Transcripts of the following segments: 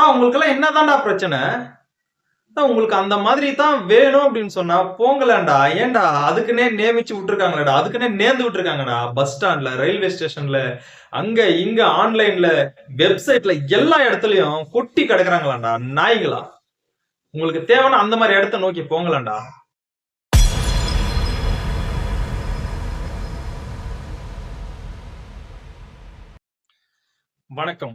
தான் உங்களுக்கெல்லாம் என்னதான்டா பிரச்சனை? தான் உங்களுக்கு அந்த மாதிரி தான் வேணும் அப்படின்னு சொன்னா போங்களாண்டா ஏன்டா? அதுக்குன்னே நியமிச்சு விட்டுருக்காங்களடா. அதுக்குன்னே நேர்ந்து விட்டுருக்காங்கடா. பஸ் ஸ்டாண்ட்ல ரயில்வே ஸ்டேஷன்ல அங்க இங்க ஆன்லைன்ல வெப்சைட்ல எல்லா இடத்துலயும் கொட்டி கிடக்குறாங்களாண்டா நாய்களா? உங்களுக்கு தேவைன்னா அந்த மாதிரி இடத்த நோக்கி போங்களாண்டா வணக்கம்.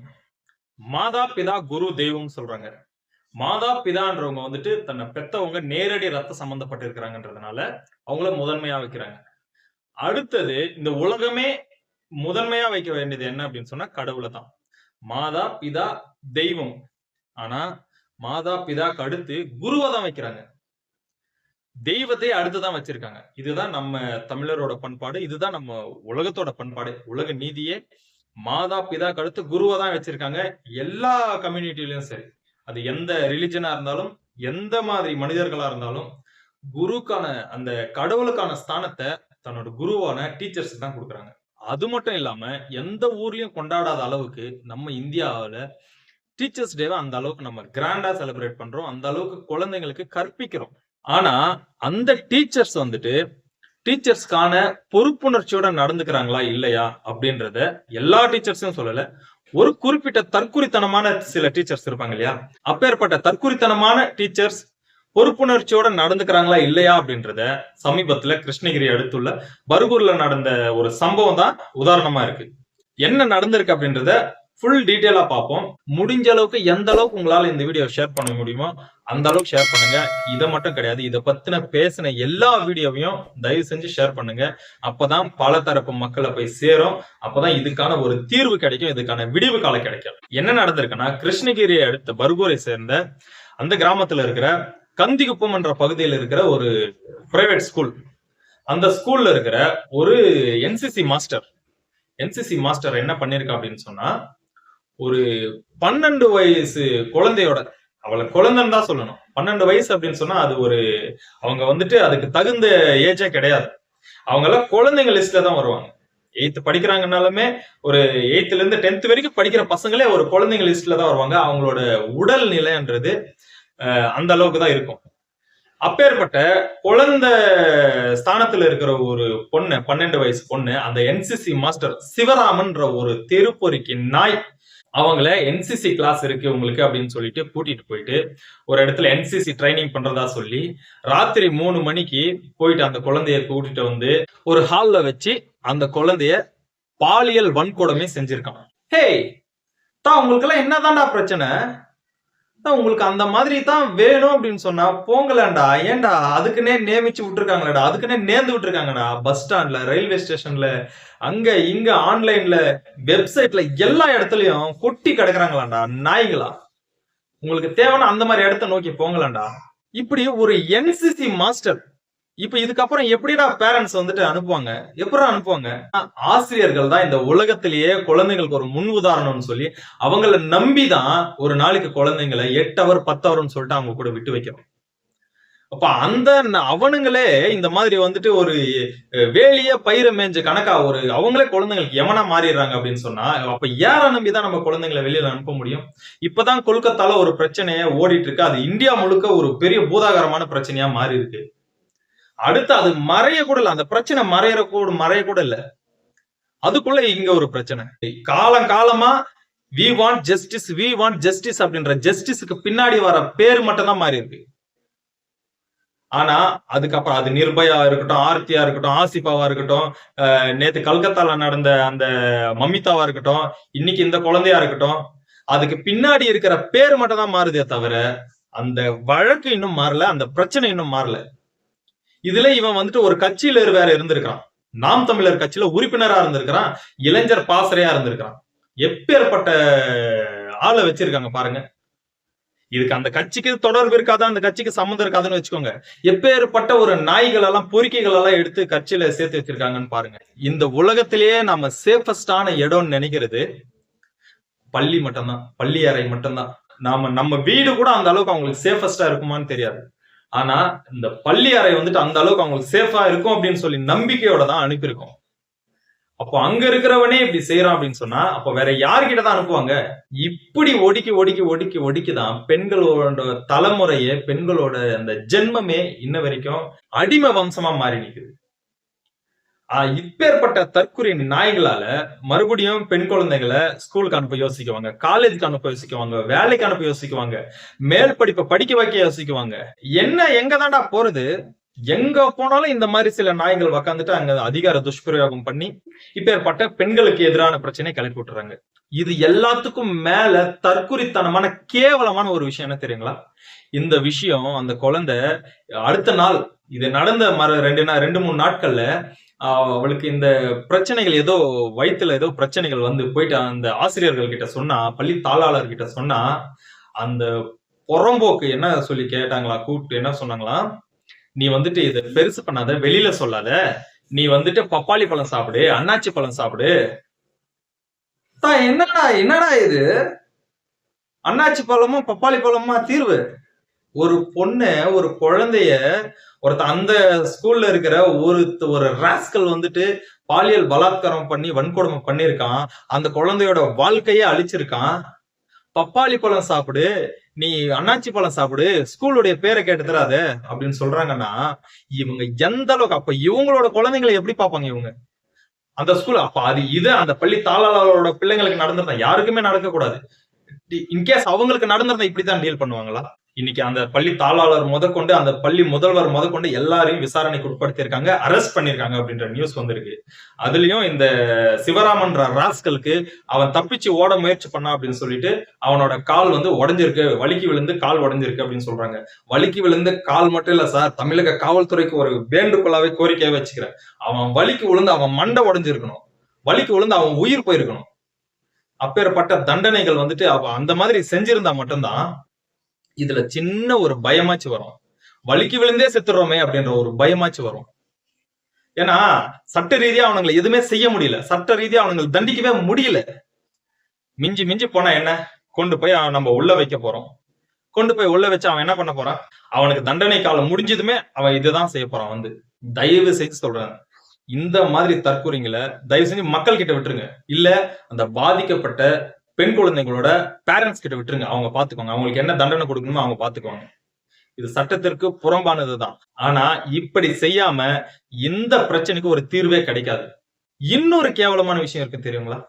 மாதா பிதா குரு தெய்வம் சொல்றாங்க. மாதா பிதான்றவங்க வந்துட்டு தன்னை பெத்தவங்க நேரடி ரத்த சம்பந்தப்பட்டு இருக்கிறாங்கன்றதுனால அவங்கள முதன்மையா வைக்கிறாங்க. அடுத்தது இந்த உலகமே முதன்மையா வைக்க வேண்டியது என்ன அப்படின்னு சொன்னா கடவுளை தான். மாதா பிதா தெய்வம். ஆனா மாதா பிதாக்கு அடுத்து குருவை தான் வைக்கிறாங்க. தெய்வத்தை அடுத்துதான் வச்சிருக்காங்க. இதுதான் நம்ம தமிழரோட பண்பாடு இதுதான் நம்ம உலகத்தோட பண்பாடு. உலக நீதியே மாதா பிதா கழுத்து குருவை தான் வச்சிருக்காங்க. எல்லா கம்யூனிட்டிலையும் சரி. அது எந்த ரிலிஜனா இருந்தாலும் எந்த மாதிரி மனிதர்களா இருந்தாலும் குருக்கான அந்த கடவுளுக்கான ஸ்தானத்தை தன்னோட குருவான டீச்சர்ஸ் தான் கொடுக்குறாங்க. அது மட்டும் இல்லாம எந்த ஊர்லயும் கொண்டாடாத அளவுக்கு நம்ம இந்தியாவில டீச்சர்ஸ் டேவை அந்த அளவுக்கு நம்ம கிராண்டா செலிப்ரேட் பண்றோம். அந்த அளவுக்கு குழந்தைங்களுக்கு கற்பிக்கிறோம். ஆனா அந்த டீச்சர்ஸ் வந்துட்டு டீச்சர்ஸ்க்கான பொறுப்புணர்ச்சியோட நடந்துக்கிறாங்களா இல்லையா அப்படின்றத எல்லா டீச்சர்ஸும் சொல்லல. ஒரு குறிப்பிட்ட தற்குறித்தனமான சில டீச்சர்ஸ் இருப்பாங்க இல்லையா? அப்பேற்பட்ட தற்குறித்தனமான டீச்சர்ஸ் பொறுப்புணர்ச்சியோட நடந்துக்கிறாங்களா இல்லையா அப்படின்றத சமீபத்துல கிருஷ்ணகிரி அடுத்துள்ள பர்கூர்ல நடந்த ஒரு சம்பவம் தான் உதாரணமா இருக்கு. என்ன நடந்திருக்கு அப்படின்றத ஃபுல் டீட்டெயிலாக பார்ப்போம். முடிஞ்ச அளவுக்கு எந்த அளவுக்கு உங்களால இந்த வீடியோ ஷேர் பண்ண முடியுமோ அந்த அளவுக்கு ஷேர் பண்ணுங்க. இதை மட்டும் கிடையாது இதை பத்தின பேசின எல்லா வீடியோவையும் தயவு செஞ்சு ஷேர் பண்ணுங்க. அப்பதான் பல தரப்பு மக்களை போய் சேரும். அப்பதான் இதுக்கான ஒரு தீர்வு கிடைக்கும் இதுக்கான விடிவு காலம் கிடைக்கும். என்ன நடந்திருக்குன்னா கிருஷ்ணகிரியை அடுத்த பர்கூரை சேர்ந்த அந்த கிராமத்துல இருக்கிற கந்திகுப்பம் என்ற பகுதியில் இருக்கிற ஒரு பிரைவேட் ஸ்கூல் அந்த ஸ்கூல்ல இருக்கிற ஒரு என்சிசி மாஸ்டர் என்சிசி மாஸ்டர் என்ன பண்ணிருக்கா அப்படின்னு சொன்னா ஒரு பன்னெண்டு வயசு குழந்தையோட அவளை குழந்தைன்னு தான் சொல்லணும். பன்னெண்டு வயசு அப்படின்னு சொன்னா அது ஒரு அவங்க வந்துட்டு அதுக்கு தகுந்த ஏஜே கிடையாது. அவங்க எல்லாம் குழந்தைங்க லிஸ்ட்ல தான் வருவாங்க. எயித்து படிக்கிறாங்கனாலுமே ஒரு எயித்துல இருந்து டென்த் வரைக்கும் படிக்கிற பசங்களே ஒரு குழந்தைங்க லிஸ்ட்ல தான் வருவாங்க. அவங்களோட உடல் நிலைன்றது அஹ், அந்த அளவுக்கு தான் இருக்கும். அப்பேற்பட்ட குழந்தை ஸ்தானத்துல இருக்கிற ஒரு பொண்ணு பன்னெண்டு வயசு பொண்ணு அந்த என்சிசி மாஸ்டர் சிவராமன்ற ஒரு திருப்பொறிக்கு நாய் அவங்கள என்சிசி கிளாஸ் இருக்கு உங்களுக்கு அப்படின்னு சொல்லிட்டு கூட்டிட்டு போயிட்டு ஒரு இடத்துல என்சிசி ட்ரைனிங் பண்றதா சொல்லி ராத்திரி மூணு மணிக்கு போயிட்டு அந்த குழந்தைய கூட்டிட்டு வந்து ஒரு ஹால்ல வச்சு அந்த குழந்தைய பாலியல் வன்கொடுமை செஞ்சிருக்கான். ஹே தான் உங்களுக்கு எல்லாம் என்னதான்டா பிரச்சனை? உங்களுக்கு அந்த மாதிரி தான் வேணும் அப்படின்னு சொன்னா போங்களாண்டா ஏன்டா? அதுக்குன்னே நியமிச்சு விட்டுருக்காங்களேடா. அதுக்குன்னே நேர்ந்து விட்டுருக்காங்கடா. பஸ் ஸ்டாண்ட்ல ரயில்வே ஸ்டேஷன்ல அங்க இங்க ஆன்லைன்ல வெப்சைட்ல எல்லா இடத்துலயும் கொட்டி கிடக்குறாங்களாண்டா. நாய்களா? உங்களுக்கு தேவைன்னா அந்த மாதிரி இடத்த நோக்கி போங்களாண்டா இப்படி ஒரு என்சிசி மாஸ்டர் இப்ப இதுக்கப்புறம் எப்படிடா பேரண்ட்ஸ் வந்துட்டு அனுப்புவாங்க? எப்படா அனுப்புவாங்க? ஆசிரியர்கள் தான் இந்த உலகத்திலேயே குழந்தைங்களுக்கு ஒரு முன் உதாரணம்னு சொல்லி அவங்கள நம்பி தான் ஒரு நாளைக்கு குழந்தைங்களை எட்டு அவர் பத்து ஹவர்னு சொல்லிட்டு அவங்க கூட விட்டு வைக்கிறோம். அப்ப அந்த அவனுங்களே இந்த மாதிரி வந்துட்டு ஒரு வேலிய பயிர மேஞ்ச கணக்கா ஒரு அவங்களே குழந்தைங்களுக்கு எவனா மாறிடுறாங்க அப்படின்னு சொன்னா அப்ப யாரை நம்பி தான் நம்ம குழந்தைங்களை வெளியில அனுப்ப முடியும்? இப்பதான் கொல்கத்தால ஒரு பிரச்சனைய ஓடிட்டு இருக்கு. அது இந்தியா முழுக்க ஒரு பெரிய பூதாகரமான பிரச்சனையா மாறி இருக்கு அடுத்து அது மறைய கூட இல்லை. அந்த பிரச்சனை மறையற கூட மறைய கூட இல்ல. அதுக்குள்ள இங்க ஒரு பிரச்சனை. காலம் காலமா we want justice we want justice அப்படின்ற ஜஸ்டிஸுக்கு பின்னாடி வர பேர் மட்டும் தான் மாறி இருக்கு. ஆனா அதுக்கப்புறம் அது நிர்பயா இருக்கட்டும் ஆர்த்தியா இருக்கட்டும் ஆசிபாவா இருக்கட்டும் அஹ் நேத்து கல்கத்தால நடந்த அந்த மமிதாவா இருக்கட்டும் இன்னைக்கு இந்த குழந்தையா இருக்கட்டும் அதுக்கு பின்னாடி இருக்கிற பேர் மட்டும் தான் மாறுதே தவிர அந்த வழக்கு இன்னும் மாறல அந்த பிரச்சனை இன்னும் மாறல. இதுல இவன் வந்துட்டு ஒரு கட்சியில வேற இருந்திருக்கான் நாம் தமிழர் கட்சியில உறுப்பினரா இருந்திருக்கிறான் இளைஞர் பாசறையா இருந்திருக்கிறான். எப்பேற்பட்ட ஆளை வச்சிருக்காங்க பாருங்க. இதுக்கு அந்த கட்சிக்கு தொடர்பு இருக்காதா அந்த கட்சிக்கு சம்மந்தம் இருக்காதுன்னு வச்சுக்கோங்க. எப்பேற்பட்ட ஒரு நாய்கள் எல்லாம் பொறிக்கைகள் எல்லாம் எடுத்து கட்சியில சேர்த்து வச்சிருக்காங்கன்னு பாருங்க. இந்த உலகத்திலேயே நம்ம சேஃபஸ்டான இடம்னு நினைக்கிறது பள்ளி மட்டும்தான் பள்ளி அறை மட்டும்தான். நாம நம்ம வீடு கூட அந்த அளவுக்கு அவங்களுக்கு சேஃபஸ்டா இருக்குமான்னு தெரியாது. ஆனா இந்த பள்ளி அறை வந்துட்டு அந்த அளவுக்கு அவங்களுக்கு சேஃபா இருக்கும் அப்படின்னு சொல்லி நம்பிக்கையோட தான் அனுப்பியிருக்கோம். அப்போ அங்க இருக்கிறவனே இப்படி செய்யறான் அப்படின்னு சொன்னா அப்ப வேற யார்கிட்ட தான் அனுப்புவாங்க? இப்படி ஒடுக்கி ஒடுக்கி ஒடுக்கி ஒடுக்கிதான் பெண்களோட தலைமுறையே பெண்களோட அந்த ஜென்மமே இன்ன வரைக்கும் அடிமை வம்சமா மாறி நிக்குது. இப்பேற்பட்ட தற்குறி நாய்களால மறுபடியும் பெண் குழந்தைகளை ஸ்கூலுக்கு அனுப்ப யோசிக்குவாங்க காலேஜுக்கு அனுப்ப யோசிக்குவாங்க வேலைக்கு அனுப்ப யோசிக்குவாங்க மேல் படிப்பை படிக்க வைக்க யோசிக்குவாங்க. என்ன எங்க தாண்டா போறது? எங்க போனாலும் இந்த மாதிரி சில நாய்கள் உக்காந்துட்டு அங்க அதிகார துஷ்பிரயோகம் பண்ணி இப்பேற்பட்ட பெண்களுக்கு எதிரான பிரச்சனை கிளப்பி விட்டுறாங்க. இது எல்லாத்துக்கும் மேல தற்குறித்தனமான கேவலமான ஒரு விஷயம் என்ன தெரியுங்களா? இந்த விஷயம் அந்த குழந்தை அடுத்த நாள் இது நடந்த மர ரெண்டு நாள் ரெண்டு மூணு நாட்கள்ல அவளுக்கு இந்த பிரச்சனைகள் ஏதோ வயித்துல ஏதோ பிரச்சனைகள் வந்து போயிட்டு அந்த ஆசிரியர்கள் கிட்ட சொன்னா பள்ளி தாளாளர் கிட்ட சொன்னா அந்த புறம்போக்கு என்ன சொல்லி கேட்டாங்களா கூப்பிட்டு என்ன சொன்னாங்களா நீ வந்துட்டு இதை பெருசு பண்ணாத வெளியில சொல்லாத. நீ வந்துட்டு பப்பாளி பழம் சாப்பிடு அன்னாச்சி பழம் சாப்பிடு. என்னடா என்னடா இது? அண்ணாச்சி பழமும் பப்பாளி பழமுமா தீர்வு? ஒரு பொண்ணு ஒரு குழந்தைய ஒருத்த அந்த ஸ்கூல்ல இருக்கிற ஒரு ஒரு ராஸ்கல் வந்துட்டு பாலியல் பலாத்காரம் பண்ணி வன்கொடுமை பண்ணிருக்கான் அந்த குழந்தையோட வாழ்க்கையே அழிச்சிருக்கான். பப்பாளி பழம் சாப்பிடு நீ அன்னாச்சி பழம் சாப்பிடு ஸ்கூலுடைய பேரை கேட்டுதராத அப்படின்னு சொல்றாங்கன்னா இவங்க எந்த அளவுக்கு அப்ப இவங்களோட குழந்தைங்களை எப்படி பார்ப்பாங்க இவங்க? அந்த ஸ்கூல் அப்ப அது இது அந்த பள்ளி தாளாளரோட பிள்ளைங்களுக்கு நடந்திருந்தா யாருக்குமே நடக்க கூடாது இன்கேஸ் அவங்களுக்கு நடந்திருந்தா இப்படித்தான் டீல் பண்ணுவாங்களா? இன்னைக்கு அந்த பள்ளி தாளாளர் முதற்கொண்டு அந்த பள்ளி முதல்வர் முதற்கொண்டு எல்லாரையும் விசாரணைக்கு உட்படுத்தியிருக்காங்க அரெஸ்ட் பண்ணிருக்காங்க அப்படின்ற நியூஸ் வந்திருக்கு. அதுலயும் இந்த சிவராமன்ற ராஸ்கலுக்கு அவன் தப்பிச்சு ஓட முயற்சி பண்ணா அப்படின்னு சொல்லிட்டு அவனோட கால் வந்து உடைஞ்சிருக்கு வலிக்கு விழுந்து கால் உடைஞ்சிருக்கு அப்படின்னு சொல்றாங்க. வலிக்கு விழுந்து கால் மட்டும் இல்ல சார் தமிழக காவல்துறைக்கு ஒரு வேண்டுகோளாவே கோரிக்கையை வச்சுக்கிறேன். அவன் வலிக்கு விழுந்து அவன் மண்டை உடைஞ்சிருக்கணும். வலிக்கு விழுந்து அவன் உயிர் போயிருக்கணும். அப்பேற்பட்ட தண்டனைகள் வந்துட்டு அவ அந்த மாதிரி செஞ்சிருந்தா மட்டும்தான் இதுல சின்ன ஒரு பயமாச்சு வரும். வலிக்கு விழுந்தே செத்துறோமே அப்படின்ற ஒரு பயமாச்சு வரும். ஏன்னா சட்ட ரீதியா அவனுங்களை எதுவுமே செய்ய முடியல. சட்ட ரீதியா அவனுங்களை தண்டிக்கவே முடியல. மிஞ்சி மிஞ்சி போனா என்ன? கொண்டு போய் அவன் நம்ம உள்ள வைக்க போறோம். கொண்டு போய் உள்ள வச்சு அவன் என்ன பண்ண போறான்? அவனுக்கு தண்டனை காலம் முடிஞ்சதுமே அவன் இதுதான் செய்ய போறான் வந்து. தயவு செய்து சொல்றேன். இந்த மாதிரி தற்கொலைங்களை தயவு செஞ்சு மக்கள் கிட்ட விட்டுருங்க. இல்ல அந்த பாதிக்கப்பட்ட பெண் குழந்தைங்களோட பேரண்ட்ஸ் கிட்ட விட்டுருங்க. அவங்க பாத்துக்கோங்க. அவங்களுக்கு என்ன தண்டனை கொடுக்கணுமோ அவங்க பாத்துக்குவாங்க இது சட்டத்திற்கு புறம்பானதுதான். ஆனா இப்படி செய்யாம இந்த பிரச்சனைக்கு ஒரு தீர்வே கிடைக்காது. இன்னொரு கேவலமான விஷயம் இருக்கு தெரியுங்களா?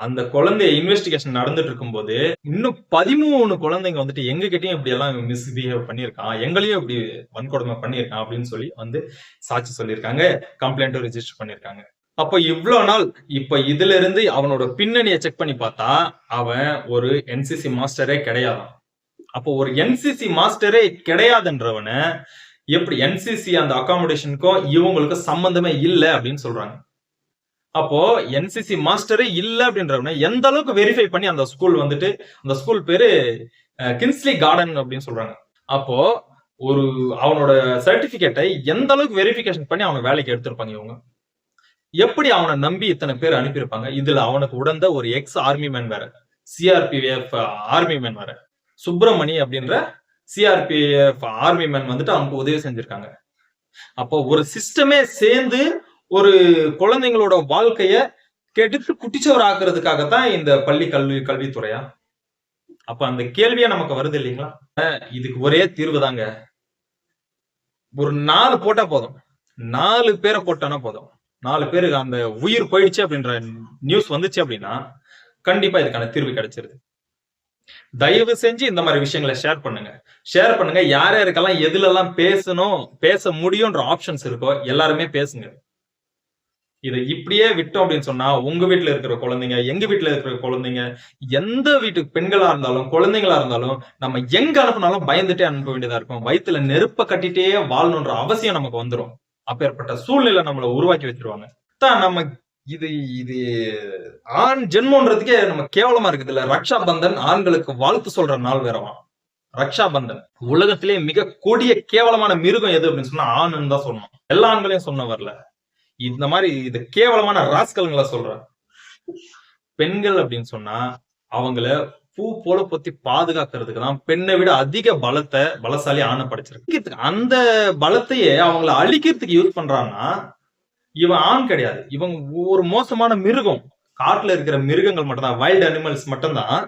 அந்த குழந்தைய இன்வெஸ்டிகேஷன் நடந்துட்டு இருக்கும்போது இன்னும் பதிமூணு குழந்தைங்க வந்துட்டு எங்க கிட்டயும் இப்படி எல்லாம் மிஸ்பிஹேவ் பண்ணியிருக்கான். எங்களையும் இப்படி வன்கொடுமை பண்ணியிருக்கான் அப்படின்னு சொல்லி வந்து சாட்சி சொல்லியிருக்காங்க. கம்ப்ளைண்ட்டும் ரிஜிஸ்டர் பண்ணியிருக்காங்க. அப்ப இவ்வளவு நாள் இப்ப இதுல இருந்து அவனோட பின்னணியை செக் பண்ணி பார்த்தா அவன் ஒரு என்சிசி மாஸ்டரே கிடையாதான். அப்போ ஒரு என்சிசி மாஸ்டரே கிடையாதுன்றவன எப்படி என்சிசி அந்த அகாமடேஷனுக்கும் இவங்களுக்கும் சம்பந்தமே இல்லை அப்படின்னு சொல்றாங்க. அப்போ என்சிசி மாஸ்டரே இல்ல அப்படின்றவன எந்த அளவுக்கு வெரிஃபை பண்ணி அந்த ஸ்கூல் வந்துட்டு அந்த ஸ்கூல் பேரு கின்ஸ்லி கார்டன் அப்படின்னு சொல்றாங்க. அப்போ ஒரு அவனோட சர்டிபிகேட்டை எந்த அளவுக்கு வெரிஃபிகேஷன் பண்ணி அவனை வேலைக்கு எடுத்திருப்பாங்க இவங்க? எப்படி அவனை நம்பி இத்தனை பேர் அனுப்பியிருப்பாங்க? இதுல அவனுக்கு உடந்த ஒரு எக்ஸ் ஆர்மி மேன் வேற. சிஆர்பிஎஃப் ஆர்மி மேன் வேற. சுப்பிரமணி அப்படின்ற சிஆர்பிஎஃப் ஆர்மி மேன் வந்துட்டு அவனுக்கு உதவி செஞ்சிருக்காங்க. அப்போ ஒரு சிஸ்டமே சேர்ந்து ஒரு குழந்தைங்களோட வாழ்க்கைய கெடுத்து குட்டிச்சவர் ஆக்குறதுக்காகத்தான் இந்த பள்ளி கல்வி கல்வித்துறையா? அப்ப அந்த கேள்வியா நமக்கு வருது இல்லைங்களா? இதுக்கு ஒரே தீர்வு தாங்க ஒரு நாலு போட்டா போதும். நாலு பேரை போட்டானா போதும். நாலு பேருக்கு அந்த உயிர் போயிடுச்சு அப்படின்ற நியூஸ் வந்துச்சு அப்படின்னா கண்டிப்பா இதுக்கான தீர்வு கிடைச்சிருது. தயவு செஞ்சு இந்த மாதிரி விஷயங்களை ஷேர் பண்ணுங்க. ஷேர் பண்ணுங்க. யார் யாருக்கெல்லாம் எதுல எல்லாம் பேசணும் பேச முடியும்ன்ற ஆப்ஷன்ஸ் இருக்கோ எல்லாருமே பேசுங்க. இதை இப்படியே விட்டோம் அப்படின்னு சொன்னா உங்க வீட்டுல இருக்கிற குழந்தைங்க எங்க வீட்டுல இருக்கிற குழந்தைங்க எந்த வீட்டுக்கு பெண்களா இருந்தாலும் குழந்தைங்களா இருந்தாலும் நம்ம எங்க அனுப்பினாலும் பயந்துட்டே அனுப்ப வேண்டியதா இருக்கும். வயிற்றுல நெருப்ப கட்டிட்டே வாழணுன்ற அவசியம் நமக்கு வந்துடும் அப்பேற்பட்ட சூழ்நிலை நம்மளை உருவாக்கி வச்சிருவாங்க. தான் நம்ம இது இது ஆண் ஜென்மன்றதுக்கே நம்ம கேவலமா இருக்குது இல்ல ரக்ஷா பந்தன் ஆண்களுக்கு வாழ்த்து சொல்ற நாள் வேறவா? ரக்ஷா பந்தன் உலகத்திலே மிக கொடிய கேவலமான மிருகம் எது அப்படின்னு சொன்னா ஆணுன்னு தான் சொன்னோம் எல்லா ஆண்களையும் சொன்ன வரல இந்த மாதிரி இது கேவலமான ராஸ்கல்களை சொல்றேன். பெண்கள் அப்படின்னு சொன்னா அவங்கள பூ போல பொத்தி பாதுகாக்கிறதுக்கு தான் பெண்ணை விட அதிக பலத்தை பலசாலி ஆணை படைச்சிருக்கு. அந்த பலத்தையே அவங்கள அழிக்கிறதுக்கு யூஸ் பண்றாங்கன்னா இவன் ஆண் கிடையாது. இவன் ஒரு மோசமான மிருகம். காட்டுல இருக்கிற மிருகங்கள் மட்டும்தான் வைல்டு அனிமல்ஸ் மட்டும்தான்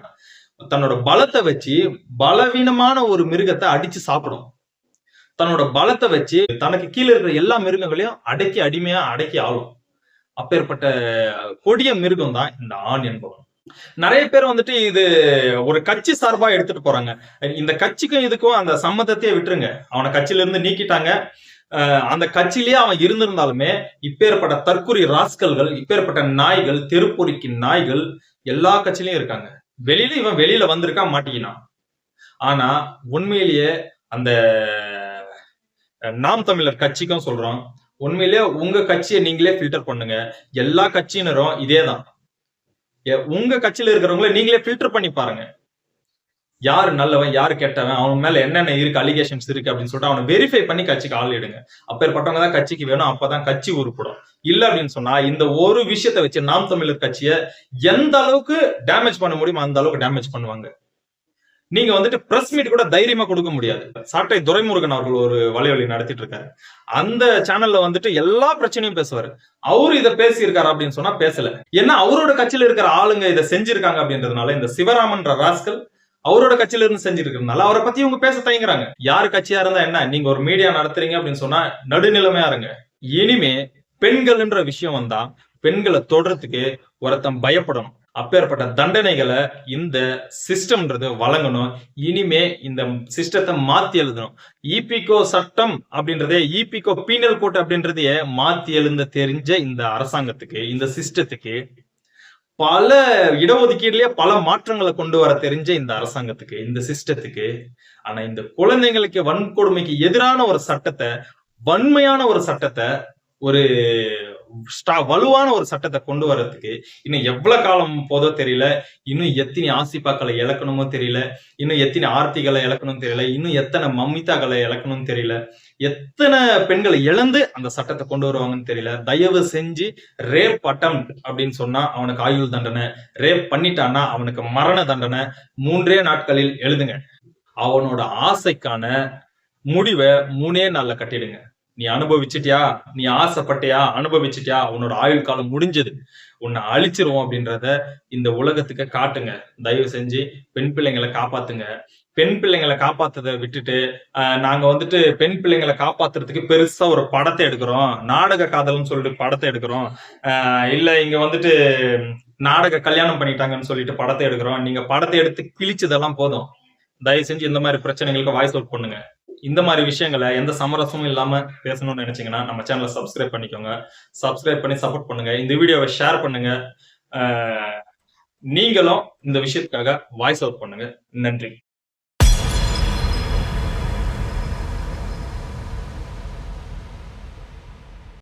தன்னோட பலத்தை வச்சு பலவீனமான ஒரு மிருகத்தை அடிச்சு சாப்பிடும். தன்னோட பலத்தை வச்சு தனக்கு கீழே இருக்கிற எல்லா மிருகங்களையும் அடக்கி அடிமையா அடக்கி ஆளும். அப்பேற்பட்ட கொடிய மிருகம் தான் இந்த ஆண் என்பவன். நிறைய பேர் வந்துட்டு இது ஒரு கட்சி சார்பா எடுத்துட்டு போறாங்க. இந்த கட்சிக்கும் இதுக்கும் அந்த சம்மதத்தையே விட்டுருங்க. அவனை கட்சியில இருந்து நீக்கிட்டாங்க. அஹ் அந்த கட்சியிலேயே அவன் இருந்திருந்தாலுமே இப்பேற்பட்ட தற்கொலை ராஸ்கல்கள் இப்பேற்பட்ட நாய்கள் தெருப்பொறிக்கு நாய்கள் எல்லா கட்சியிலயும் இருக்காங்க. வெளியில இவன் வெளியில வந்திருக்கா மாட்டிக்கினான் ஆனா உண்மையிலேயே அந்த நாம் தமிழர் கட்சிக்கும் சொல்றோம். உண்மையிலேயே உங்க கட்சியை நீங்களே ஃபில்டர் பண்ணுங்க. எல்லா கட்சியினரும் இதேதான். உங்க கட்சியில இருக்கிறவங்கள நீங்களே ஃபில்டர் பண்ணி பாருங்க. யாரு நல்லவன் யாரு கெட்டவன் அவன் மேல என்னென்ன இருக்கு அலிகேஷன்ஸ் இருக்கு அப்படின்னு சொல்லிட்டு அவனை வெரிஃபை பண்ணி கட்சிக்கு ஆள் எடுங்க அப்பேற்பட்டவங்க தான் கட்சிக்கு வேணும் அப்பதான் கட்சி உருப்படும். இல்ல அப்படின்னு சொன்னா இந்த ஒரு விஷயத்தை வச்சு நாம் தமிழர் கட்சியை எந்த அளவுக்கு டேமேஜ் பண்ண முடியுமோ அந்த அளவுக்கு டேமேஜ் பண்ணுவாங்க. நீங்க வந்துட்டு பிரஸ் மீட் கூட தைரியமா கொடுக்க முடியாது. சாட்டை துரைமுருகன் அவர்கள் ஒரு வலைவலி நடத்திட்டு இருக்காரு அந்த சேனல்ல வந்துட்டு எல்லா பிரச்சனையும் பேசுவாரு. அவரு இதை பேசியிருக்காரு அப்படின்னு சொன்னா பேசல. ஏன்னா அவரோட கட்சியில இருக்கிற ஆளுங்க இதை செஞ்சிருக்காங்க அப்படின்றதுனால இந்த சிவராமன்ற ராஸ்கல் அவரோட கட்சியில இருந்து செஞ்சிருக்கிறதுனால அவரை பத்தி இவங்க பேச தயங்குறாங்க. யாரு கட்சியா இருந்தா என்ன? நீங்க ஒரு மீடியா நடத்துறீங்க அப்படின்னு சொன்னா நடுநிலைமையா இருங்க. இனிமே பெண்கள்ன்ற விஷயம் வந்தா பெண்களை தொடறதுக்கு ஒருத்தன் பயப்படணும். அப்பேற்பட்ட தண்டனைகளை இந்த சிஸ்டம்ன்றது வழங்கணும். இனிமே இந்த சிஸ்டத்தை மாத்தி எழுதணும். இபிகோ சட்டம் அப்படின்றதே இபிகோ பீனல் கோட் அப்படின்றதையே மாத்தி எழுந்த தெரிஞ்ச இந்த அரசாங்கத்துக்கு இந்த சிஸ்டத்துக்கு பல இடஒதுக்கீடுலயே பல மாற்றங்களை கொண்டு வர தெரிஞ்ச இந்த அரசாங்கத்துக்கு இந்த சிஸ்டத்துக்கு ஆனா இந்த குழந்தைங்களுக்கு வன்கொடுமைக்கு எதிரான ஒரு சட்டத்தை வன்மையான ஒரு சட்டத்தை ஒரு வலுவான ஒரு சட்டத்தை கொண்டு வர்றதுக்கு இன்னும் எவ்வளவு காலம் போதோ தெரியல. இன்னும் எத்தனை ஆசிப்பாக்களை இழக்கணுமோ தெரியல. இன்னும் எத்தனை ஆர்த்திகளை இழக்கணும் தெரியல. இன்னும் எத்தனை மம்மிதாக்களை இழக்கணும்னு தெரியல. எத்தனை பெண்களை இழந்து அந்த சட்டத்தை கொண்டு வருவாங்கன்னு தெரியல. தயவு செஞ்சு ரேப் அட்டம் அப்படின்னு சொன்னா அவனுக்கு ஆயுள் தண்டனை. ரேப் பண்ணிட்டான்னா அவனுக்கு மரண தண்டனை. மூன்றே நாட்களில் எழுதுங்க. அவனோட ஆசைக்கான முடிவை மூணே நாள்ல கட்டிடுங்க. நீ அனுபவிச்சிட்டியா? நீ ஆசைப்பட்டியா? அனுபவிச்சிட்டியா? உன்னோட ஆயுள் காலம் முடிஞ்சது. உன்னை அழிச்சிருவோம் அப்படின்றத இந்த உலகத்துக்கு காட்டுங்க. தயவு செஞ்சு பெண் பிள்ளைங்களை காப்பாத்துங்க. பெண் பிள்ளைங்களை காப்பாத்துறதை விட்டுட்டு நாங்க வந்துட்டு பெண் பிள்ளைங்களை காப்பாத்துறதுக்கு பெருசா ஒரு படத்தை எடுக்கிறோம். நாடக காதல்னு சொல்லிட்டு படத்தை எடுக்கிறோம். இல்ல இங்க வந்துட்டு நாடக கல்யாணம் பண்ணிட்டாங்கன்னு சொல்லிட்டு படத்தை எடுக்கிறோம். நீங்க படத்தை எடுத்து கிழிச்சதெல்லாம் போதும். தயவு செஞ்சு இந்த மாதிரி பிரச்சனைகளுக்கு வாய்ஸ் அவுட் பண்ணுங்க. இந்த மாதிரி விஷயங்களை எந்த சமரசமும் இல்லாம பேசணும்னு நினைச்சீங்கன்னா நம்ம சேனலை சப்ஸ்கிரைப் பண்ணிக்கோங்க. சப்ஸ்கிரைப் பண்ணி சப்போர்ட் பண்ணுங்க. இந்த வீடியோவை ஷேர் பண்ணுங்க. நீங்களும் இந்த விஷயத்துக்காக வாய்ஸ் அவுட் பண்ணுங்க. நன்றி.